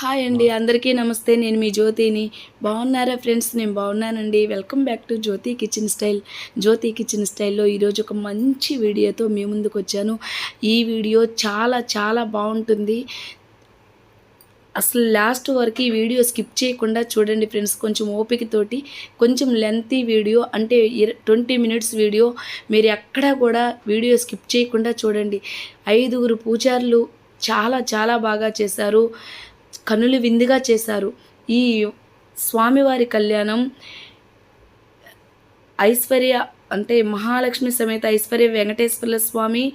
Hi అండి అందరికీ నమస్తే. నేను మీ జ్యోతిని. బాగున్నారా ఫ్రెండ్స్? నేను బాగున్నానండి. Welcome back to Jyothi kitchen style. Jyothi kitchen స్టైల్లో ఈరోజు ఒక మంచి వీడియోతో మీ ముందుకు వచ్చాను. ఈ వీడియో చాలా చాలా బాగుంటుంది. అసలు లాస్ట్ వరకు ఈ వీడియో స్కిప్ చేయకుండా చూడండి ఫ్రెండ్స్. కొంచెం ఓపికతోటి కొంచెం లెంతీ వీడియో అంటే ట్వంటీ మినిట్స్ వీడియో. మీరు ఎక్కడా కూడా వీడియో స్కిప్ చేయకుండా చూడండి. ఐదుగురు పూజారులు చాలా చాలా బాగా చేశారు. కనులు విందుగా చేశారు. ఈ స్వామివారి కళ్యాణం ఐశ్వర్య అంటే మహాలక్ష్మి సమేత ఐశ్వర్య వెంకటేశ్వర స్వామి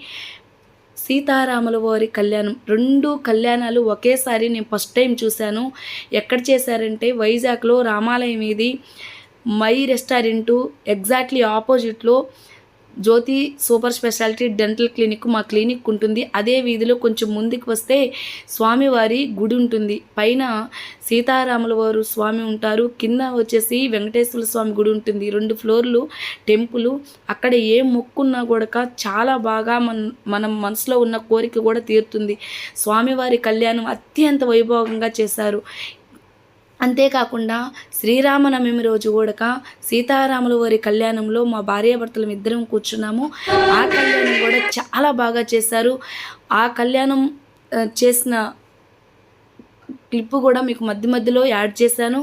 సీతారాముల వారి కళ్యాణం. రెండు కళ్యాణాలు ఒకేసారి నేను ఫస్ట్ టైం చూశాను. ఎక్కడ చేశారంటే వైజాగ్లో రామాలయం ఇది మై రెస్టారెంటు ఎగ్జాక్ట్లీ ఆపోజిట్లో Jyothi super speciality dental clinic మా క్లినిక్ ఉంటుంది. అదే వీధిలో కొంచెం ముందుకు వస్తే స్వామివారి గుడి ఉంటుంది. పైన సీతారాముల వారు స్వామి ఉంటారు. కింద వచ్చేసి వెంకటేశ్వర స్వామి గుడి ఉంటుంది. రెండు ఫ్లోర్లు టెంపుల్. అక్కడ ఏ మొక్కున్నా కూడా చాలా బాగా మన మనం మనసులో ఉన్న కోరిక కూడా తీరుతుంది. స్వామివారి కళ్యాణం అత్యంత వైభవంగా చేశారు. అంతేకాకుండా శ్రీరామనవమి రోజు కూడా సీతారాముల వారి కళ్యాణంలో మా భార్యాభర్తలం ఇద్దరం కూర్చున్నాము. ఆ కళ్యాణం కూడా చాలా బాగా చేశారు. ఆ కళ్యాణం చేసిన క్లిప్ కూడా మీకు మధ్య మధ్యలో యాడ్ చేశాను.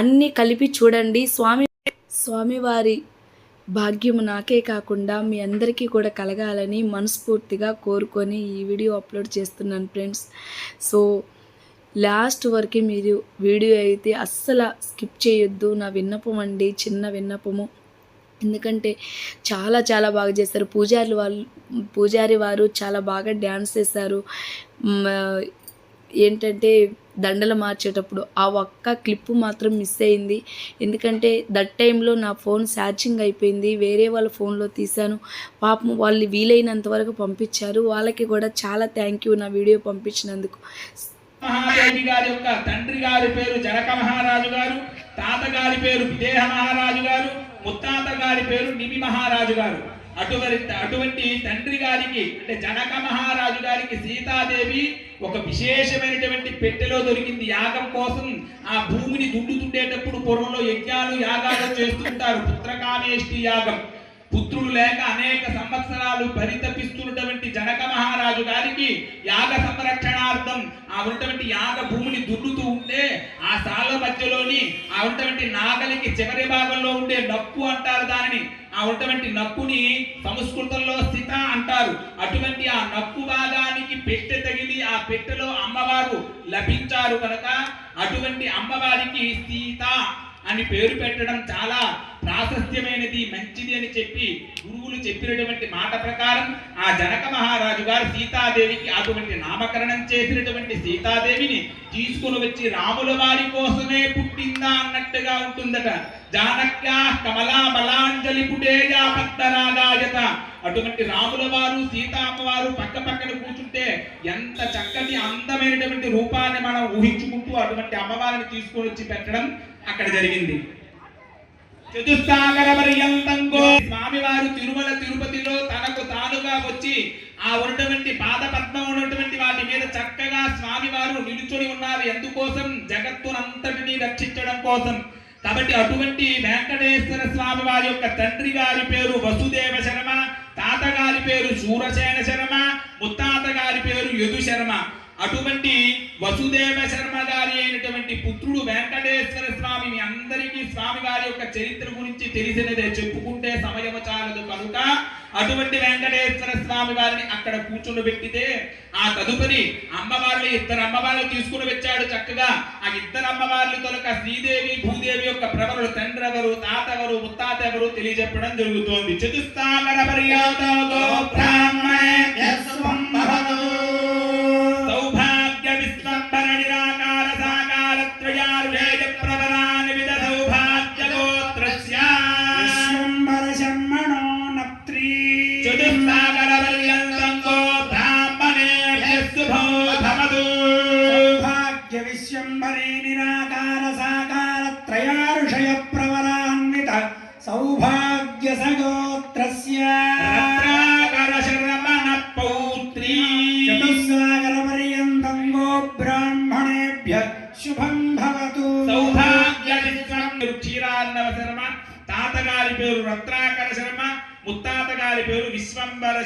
అన్నీ కలిపి చూడండి. స్వామి స్వామివారి భాగ్యము నాకే కాకుండా మీ అందరికీ కూడా కలగాలని మనస్ఫూర్తిగా కోరుకొని ఈ వీడియో అప్లోడ్ చేస్తున్నాను ఫ్రెండ్స్. సో లాస్ట్ వరకు మీరు వీడియో అయితే అస్సలు స్కిప్ చేయొద్దు. నా విన్నపం అండి చిన్న విన్నపము. ఎందుకంటే చాలా చాలా బాగా చేశారు పూజారి వాళ్ళు పూజారి వారు చాలా బాగా డ్యాన్స్ చేశారు ఏంటంటే దండలు మార్చేటప్పుడు ఆ ఒక్క క్లిప్ మాత్రం మిస్ అయింది. ఎందుకంటే దట్ టైంలో నా ఫోన్ ఛార్జింగ్ అయిపోయింది. వేరే వాళ్ళ ఫోన్లో తీశాను. పాపం వాళ్ళు వీలైనంత వరకు పంపించారు. వాళ్ళకి కూడా చాలా థ్యాంక్ యూ నా వీడియో పంపించినందుకు. మహాదేవి గారి యొక్క తండ్రి గారి పేరు జనక మహారాజు గారు తాతగారి పేరు విదేహ మహారాజు గారు ముత్తాత గారి పేరు నిమి మహారాజు గారు. అటువంటి అటువంటి తండ్రి గారికి అంటే జనక మహారాజు గారికి సీతాదేవి ఒక విశేషమైనటువంటి పెట్టెలో దొరికింది. యాగం కోసం ఆ భూమిని దుండుతుండేటప్పుడు పూర్వంలో యజ్ఞాలు యాగాలు చేస్తుంటారు పుత్రకామేష్టి యాగం. పుత్రులు లేక అనేక సంవత్సరాలు పరితపిస్తున్నటువంటి జనక మహారాజు గారికి యాగ సంరక్షణార్థం ఆ ఉన్నటువంటి యాగ భూమిని దున్నుతూ ఉంటే ఆ సాల మధ్యలోని ఆ ఉన్నటువంటి నాగలికి చివరి భాగంలో ఉండే నప్పు అంటారు దానిని. ఆ ఉన్నటువంటి నప్పుని సంస్కృతంలో స్థిత అంటారు. అటువంటి ఆ నప్పు భాగానికి పెట్టె తగిలి ఆ పెట్టెలో అమ్మవారు లభించారు కనుక అటువంటి అమ్మవారికి సీత అని పేరు పెట్టడం చాలా ప్రాశస్త్యమైనది మంచిది అని చెప్పి గురువులు చెప్పినటువంటి మాట ప్రకారం ఆ జనక మహారాజు గారు సీతాదేవికి అటువంటి నామకరణం చేసినటువంటి సీతాదేవిని తీసుకుని వచ్చి రాముల వారి కోసమే పుట్టిందా అన్నట్టుగా ఉంటుందట. జానక్యా కమలా బలాంజలి పుటేయా అటువంటి రాముల వారు సీతామ్మవారు పక్క పక్కన కూర్చుంటే ఎంత చక్కటి అందమైనటువంటి రూపాన్ని మనం ఊహించుకుంటూ అటువంటి అమ్మవారిని తీసుకొని వచ్చి పెట్టడం అక్కడ జరిగింది. చతుస్సాగర పర్యంతంగో స్వామివారు తిరుమల తిరుపతిలో తనకు తానుగా వచ్చి ఆ ఉన్నటువంటి పాద పద్మం ఉన్నటువంటి వాటి మీద చక్కగా స్వామివారు నిలుచొని ఉన్నారు. ఎందుకోసం? జగత్తునంతటిని రక్షించడం కోసం. కాబట్టి అటువంటి వెంకటేశ్వర స్వామి వారి యొక్క తండ్రి గారి పేరు వసుదేవ శర్మ తాతగారి పేరు సూరసేన శర్మ ముత్తాత గారి పేరు యదు శర్మ అటువంటి వసుదేవ శర్మ గారి అయినటువంటి పుత్రుడు వెంకటేశ్వర స్వామి మీ అందరికీ స్వామి వారి యొక్క చరిత్ర గురించి తెలిసినదే చెప్పుకుంటే సమయం చాలదు కనుక అటువంటి వెంకటేశ్వర స్వామి వారిని అక్కడ కూర్చుని పెట్టితే ఆ తదుపరి అమ్మవార్లు ఇద్దరు అమ్మవార్లు తీసుకుని వచ్చాడు చక్కగా. ఆ ఇద్దరు అమ్మవార్లు తొలక శ్రీదేవి భూదేవి యొక్క ప్రవరుడు తండ్రి ఎవరు తాత ఎవరు ముత్తాత ఎవరు తెలియజెప్పడం జరుగుతోంది చతుస్థాగర పర్యాదో సౌభాగ్య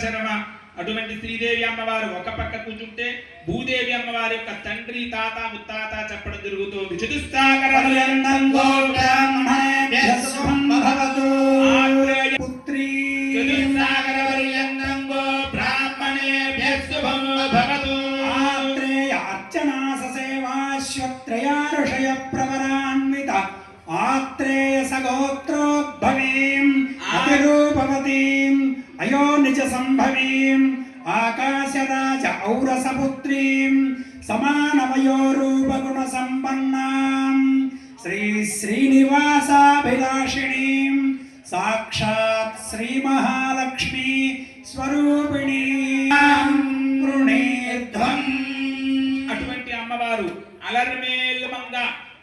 శరణ అటువంటి శ్రీదేవి అమ్మవారు ఒక పక్క కూర్చుంటే భూదేవి అమ్మవారి యొక్క తండ్రి తాత ముత్తాత చెప్పడం జరుగుతుంది. చతుస్థాకర స్వరూపిణి. అటువంటి అమ్మవారు అలర్మేల్మంగ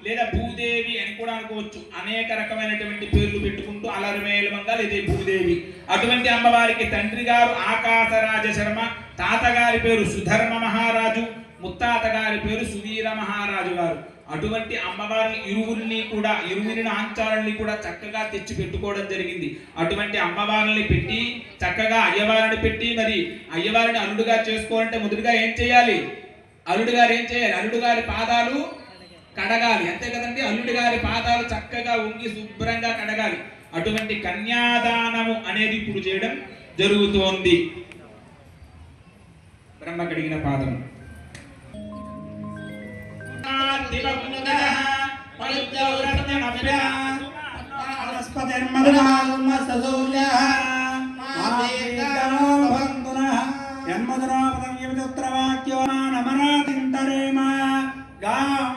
లేదా భూదేవి అని కూడా అనుకోవచ్చు. అనేక రకమైనటువంటి పేర్లు పెట్టుకుంటూ అలర్మేల్మంగ లేదా భూదేవి. అటువంటి అమ్మవారికి తండ్రి గారు ఆకాశరాజ శర్మ తాతగారి పేరు సుధర్మ మహారాజు ముత్తాత గారి పేరు సువీర మహారాజు గారు. అటువంటి అమ్మవారిని ఇరువురిని కూడా ఇరువురిని ఆంచాలని కూడా చక్కగా తెచ్చి పెట్టుకోవడం జరిగింది. అటువంటి అమ్మవారిని పెట్టి చక్కగా అయ్యవారిని పెట్టి మరి అయ్యవారిని అల్లుడుగా చేసుకోవాలంటే మొదటిగా ఏం చేయాలి? అల్లుడు గారు ఏం చేయాలి? అల్లుడు గారి పాదాలు కడగాలి. అంతే కదండి? అల్లుడి గారి పాదాలు చక్కగా ఉంగి శుభ్రంగా కడగాలి. అటువంటి కన్యాదానము అనేది ఇప్పుడు చేయడం జరుగుతోంది. బ్రహ్మ కడిగిన పాదము.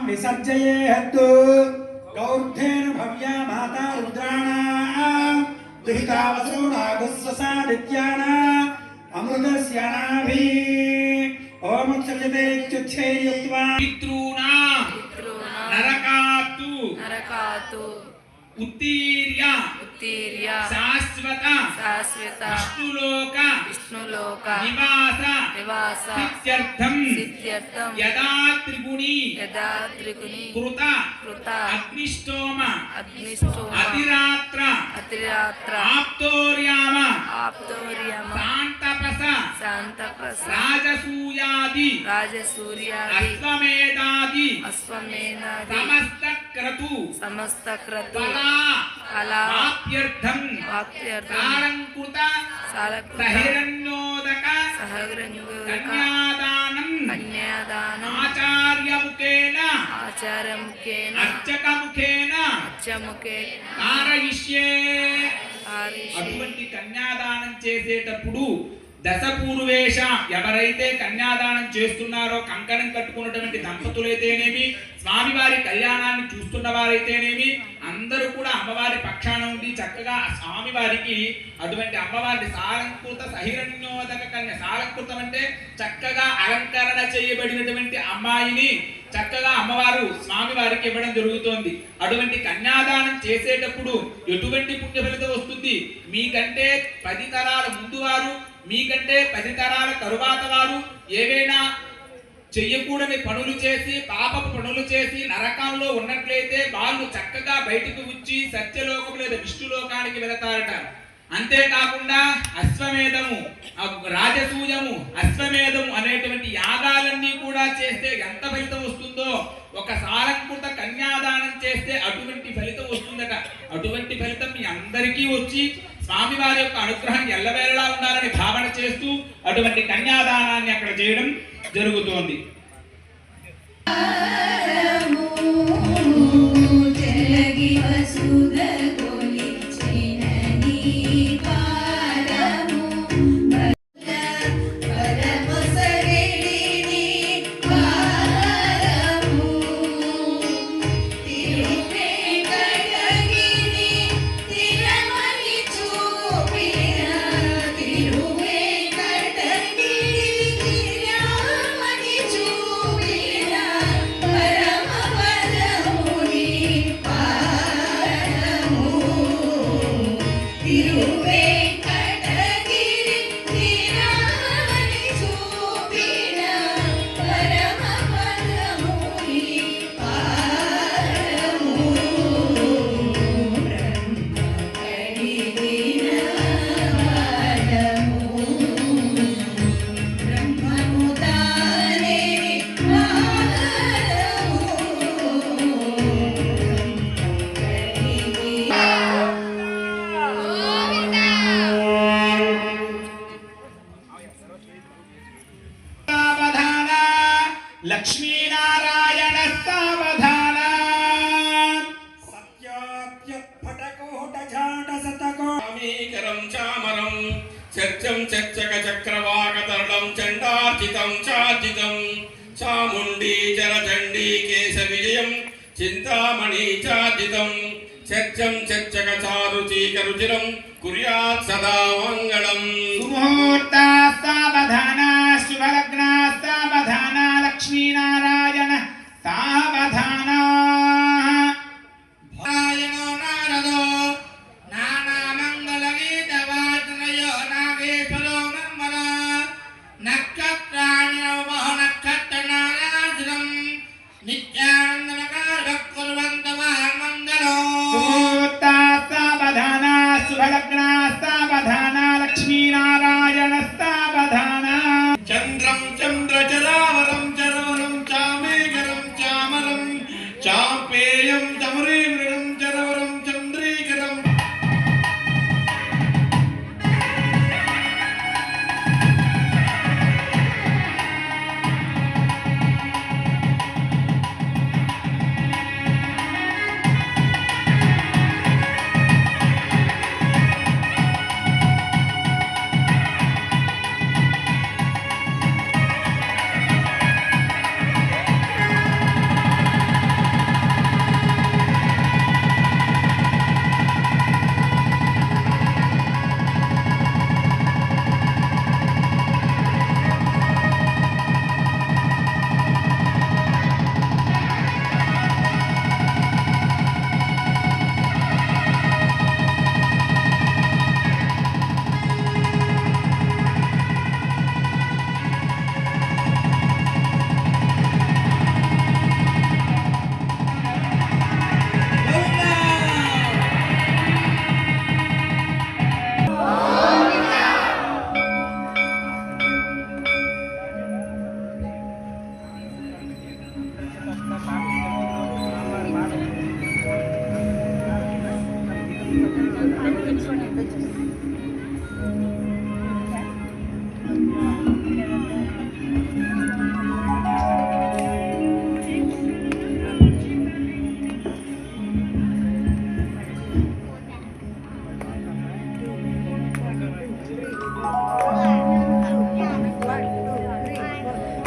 విసర్జయేహత్తు గౌర్ధేన భవ్యా మాతా రుద్రాణా? దుహితావసూనాగుస్వసాదిత్యాన అమృతస్య నాభి నరకాతు ఉత్తీర్య. ఉత్తీర్య. శాశ్వత. శాశ్వత. విష్ణులోక. విష్ణులోక. నివాస. నివాస. సిద్ధ్యర్థం. సిద్ధ్యర్థం. యదా త్రిగుణి. యదా త్రిగుణి. కృత. కృత. అగ్నిష్టోమ. అగ్నిష్టోమ. అతిరాత్ర. అతిరాత్ర. ఆప్తోర్యామ. ఆప్తోర్యమ. శాంతపస శాంతపస రాజసూయాది. రాజసూర్యాది. అశ్వమేధాది. అశ్వమేనాది సమస్త క్రతు సమస్త క్రతు కళా వాప్యర్థం వాక్యర్థం కాలంకృత సాలకృత. సహిరణ్యోదక. సహగ్రంగోదక కన్యాదానం. కన్యాదానం. ఆచార్యముఖేన. ఆచారముఖేన అర్చకముఖేన. కారయిష్యే అటువంటి కన్యాదానం చేసేటప్పుడు దశపూర్వేష ఎవరైతే కన్యాదానం చేస్తున్నారో కంకణం కట్టుకున్నటువంటి దంపతులైతేనేమి స్వామివారి కళ్యాణాన్ని చూస్తున్న వారైతేనేమి అందరూ కూడా అమ్మవారి పక్షాన ఉండి చక్కగా స్వామివారికి అటువంటి అమ్మవారిని సాలంకృత సహిరణ్యోదక కన్య సాలంకృతం అంటే చక్కగా అలంకరణ చేయబడినటువంటి అమ్మాయిని చక్కగా అమ్మవారు స్వామివారికి ఇవ్వడం జరుగుతోంది. అటువంటి కన్యాదానం చేసేటప్పుడు ఎటువంటి పుణ్యఫలితం వస్తుంది? మీకంటే పది తరాల ముందు వారు మీకంటే పది తరాల తరువాత వారు ఏవైనా చెయ్యకూడని పనులు చేసి పాపపు పనులు చేసి నరకంలో ఉన్నట్లయితే వాళ్ళు చక్కగా బయటకు వచ్చి సత్యలోకం లేదా విష్ణులోకానికి వెళతారట. అంతేకాకుండా అశ్వమేధము రాజసూయము అశ్వమేధము అనేటువంటి యాగాలన్నీ కూడా చేస్తే ఎంత ఫలితం వస్తుందో ఒక సారంకృత కన్యాదానం చేస్తే అటువంటి ఫలితం వస్తుందట. అటువంటి ఫలితం మీ అందరికీ వచ్చి స్వామివారి యొక్క అనుగ్రహం ఎల్లవేళలా ఉండాలని భావన చేస్తూ అటువంటి కన్యాదానాన్ని అక్కడ చేయడం జరుగుతోంది. చింతామణి చార్జితం. చర్చం చర్చక చారు చీకరుచిరం కుర్యాత్ సదా మంగళం.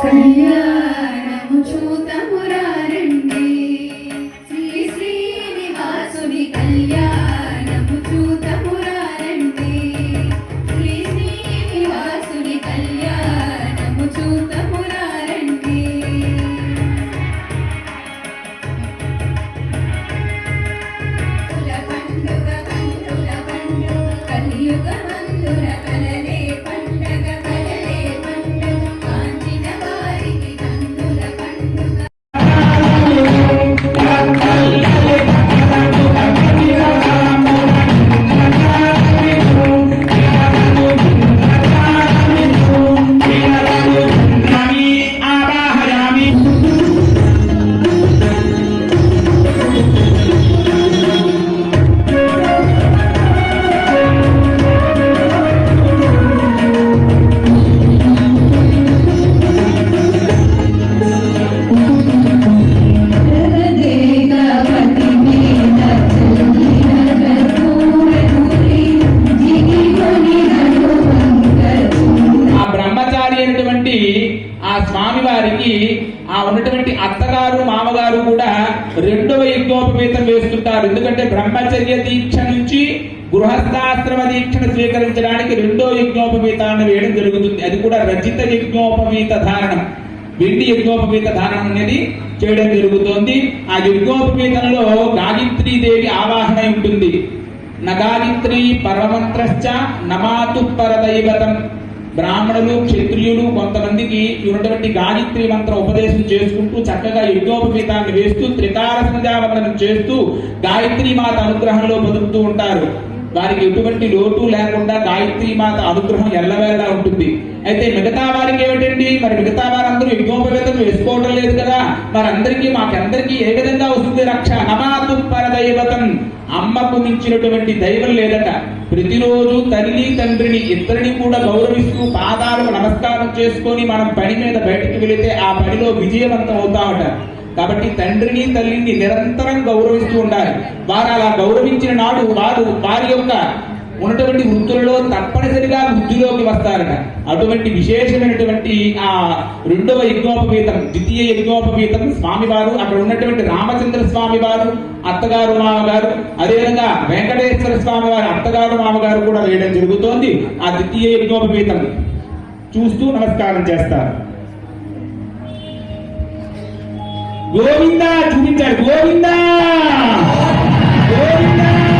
Yeah. ఆ స్వామి వారికి ఆ ఉన్నటువంటి అత్తగారు మామగారు కూడా రెండవ యజ్ఞోపవీతం వేస్తుంటారు. ఎందుకంటే బ్రహ్మచర్య దీక్ష నుంచి గృహస్థాశ్రమ దీక్షను స్వీకరించడానికి రెండో యజ్ఞోపవీతాన్ని వేయడం జరుగుతుంది. అది కూడా రచిత యజ్ఞోపవీత ధారణం. వెండి యజ్ఞోపవీత ధారణం అనేది చేయడం జరుగుతోంది. ఆ యజ్ఞోపవీతంలో గాయత్రీ దేవి ఆవాహన ఉంటుంది. నగాయత్రి పరమంత్రశ్చ నమాతు పరదైవతం. బ్రాహ్మణులు క్షత్రియులు కొంతమందికి ఉన్నటువంటి గాయత్రి మంత్ర ఉపదేశం చేసుకుంటూ చక్కగా యజ్ఞోపవీతాన్ని వేస్తూ త్రికాల సంధ్యావందనం చేస్తూ గాయత్రి మాత అనుగ్రహంలో బతుకుతూ ఉంటారు. వారికి ఎటువంటి లోటు లేకుండా గాయత్రి మాత అనుగ్రహం ఎల్లవేళలా ఉంటుంది. అయితే మిగతా వారికి ఏమిటండి? మరి మిగతా వారందరూ యజ్ఞోపవేతం వేసుకోవడం లేదు కదా? మరి అందరికీ మాకందరికీ ఏ విధంగా వస్తుంది రక్ష? నమాతు పరదైవతం. అమ్మకు మించినటువంటి దైవం లేదట. ప్రతిరోజు తల్లి తండ్రిని ఇద్దరిని కూడా గౌరవిస్తూ పాదాలకు నమస్కారం చేసుకొని మనం పని మీద బయటకు వెళితే ఆ పనిలో విజయవంతం అవుతామట. కాబట్టి తండ్రిని తల్లిని నిరంతరం గౌరవిస్తూ ఉండాలి. వారు అలా గౌరవించిన నాడు వారు వారి యొక్క ఉన్నటువంటి వృత్తులలో తప్పనిసరిగా వృద్ధిలోకి వస్తారట. అటువంటి విశేషమైనటువంటి ఆ రెండవ యజ్ఞోపవీతం ద్వితీయ యజ్ఞోపవీతం స్వామివారు అక్కడ ఉన్నటువంటి రామచంద్ర స్వామి వారు అత్తగారు మామగారు అదేవిధంగా వెంకటేశ్వర స్వామి వారి అత్తగారు మామగారు కూడా వేయడం జరుగుతోంది. ఆ ద్వితీయ యజ్ఞోపవీతం చూస్తూ నమస్కారం చేస్తారు. 노린다, 죽인다, 노린다! 노린다!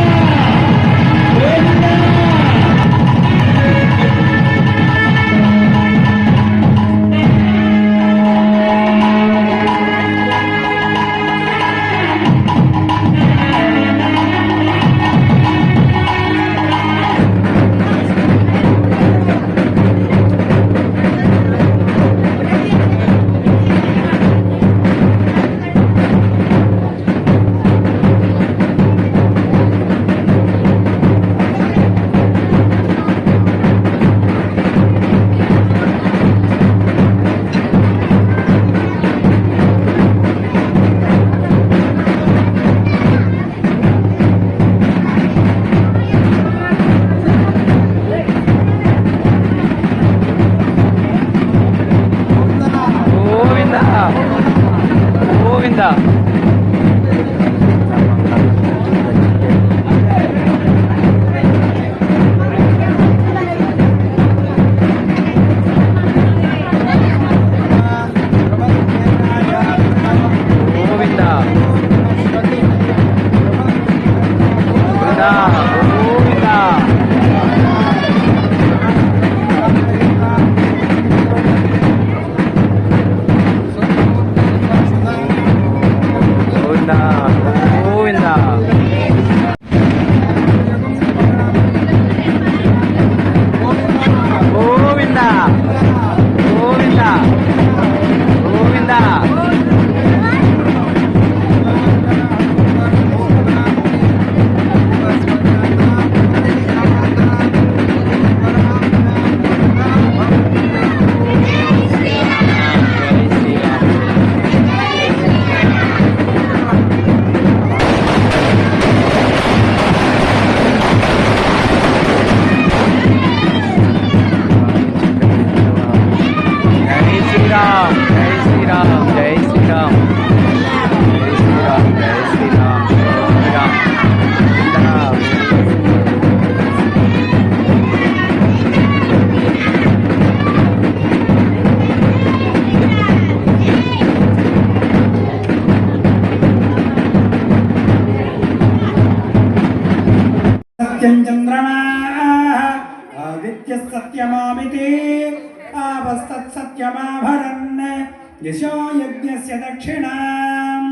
दिशो यज्ञस्य दक्षिणाम्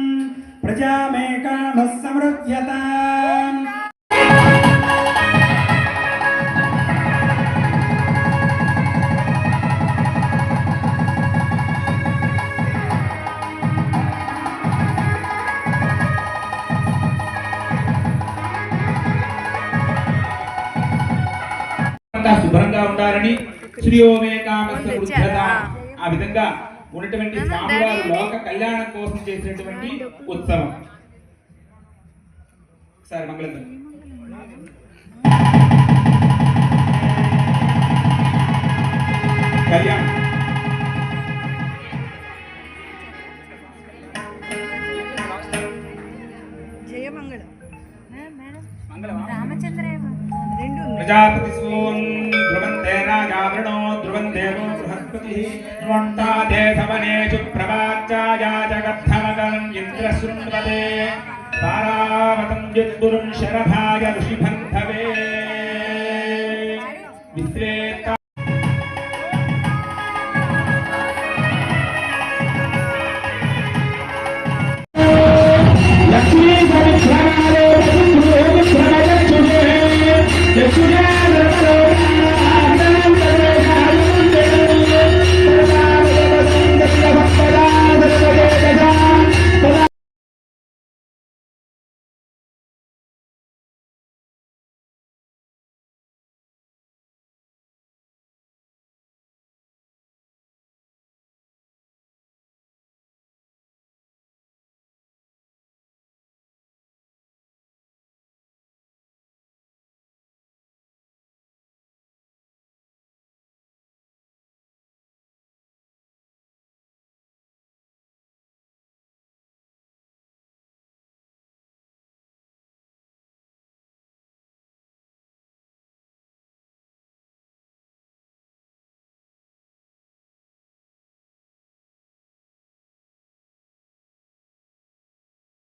प्रजामेकामः समृद्यताम् శుభ్రంగా ఉండాలని శ్రీయోమేకామస్య ఆ విధంగా ఉన్నటువంటి స్వామివారు లోక కళ్యాణం కోసం చేసినటువంటి ఉత్సవం. ఒకసారి మంగళం. కళ్యాణం. జయమంగళం మంగళమా రామచంద్ర రెండు ప్రజాపతి సూన్ ధ్రువంతే రాజావృణో ధ్రువం దేవో ृण्टादे सवनेषु प्रवाचाया जगद्धमदलम् इन्द्रशृण्वते तारावतम् यद्गुरुम् शरभाय ऋषिबन्धवे विश्रेता